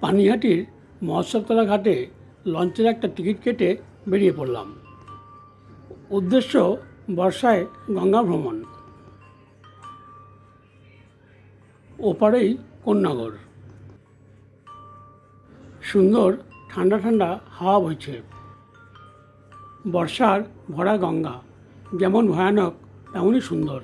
পানিহাটির মহোৎসবতলা ঘাটে লঞ্চের একটা টিকিট কেটে বেরিয়ে পড়লাম। উদ্দেশ্য, বর্ষায় গঙ্গা ভ্রমণ। ওপারেই কোন্নগর সুন্দর, ঠান্ডা ঠান্ডা হাওয়া বইছে। বর্ষার ভরা গঙ্গা, যেমন ভয়ানক, তেমনই সুন্দর।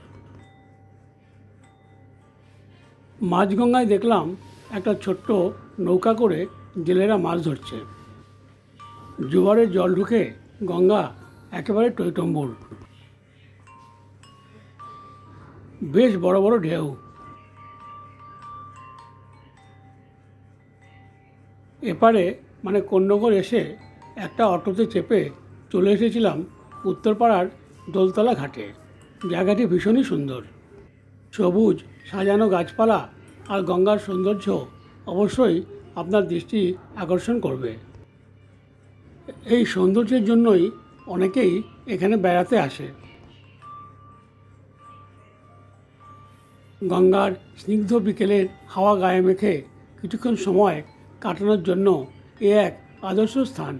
মাঝগঙ্গায় দেখলাম একটা ছোট্ট নৌকা করে জেলেরা মাছ ধরছে। জোয়ারের জল ঢুকে গঙ্গা একেবারে টইটম্বুর বেশ বড় বড় ঢেউ। এপারে মানে কন্যগর এসে একটা অটোতে চেপে চলে এসেছিলাম উত্তরপাড়ার দোলতলা ঘাটে। জায়গাটি ভীষণই সুন্দর। সবুজ সাজানো গাছপালা আর গঙ্গার সৌন্দর্য অবশ্যই আপনার দৃষ্টি আকর্ষণ করবে। এই সৌন্দর্যের জন্যই অনেকেই এখানে বেড়াতে আসে। গঙ্গার স্নিগ্ধ বিকেলের হাওয়া গায়ে মেখে কিছুক্ষণ সময় কাটানোর জন্য এ এক আদর্শ স্থান।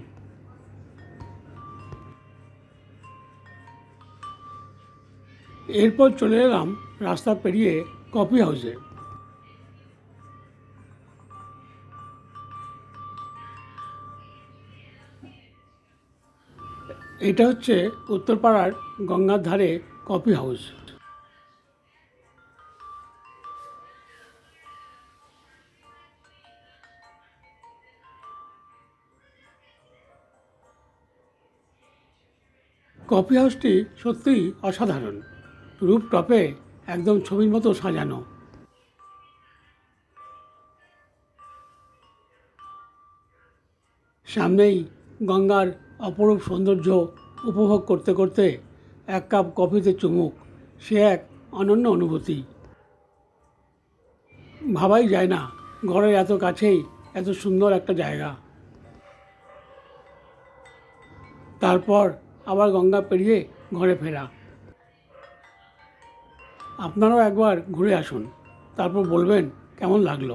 এরপর চলে এলাম রাস্তা পেরিয়ে কফি হাউসে। এটা হচ্ছে উত্তরপাড়ার গঙ্গার ধারে কফি হাউস। কফি হাউসটি সত্যিই অসাধারণ। রূপ টপে একদম ছবির মতো সাজানো। সামনেই গঙ্গার অপরূপ সৌন্দর্য উপভোগ করতে করতে এক কাপ কফিতে চুমুক, সে এক অনন্য অনুভূতি। ভাবাই যায় না, ঘরের এত কাছেই এত সুন্দর একটা জায়গা। তারপর আবার গঙ্গা পেরিয়ে ঘরে ফেরা। আপনারাও একবার ঘুরে আসুন, তারপর বলবেন কেমন লাগল।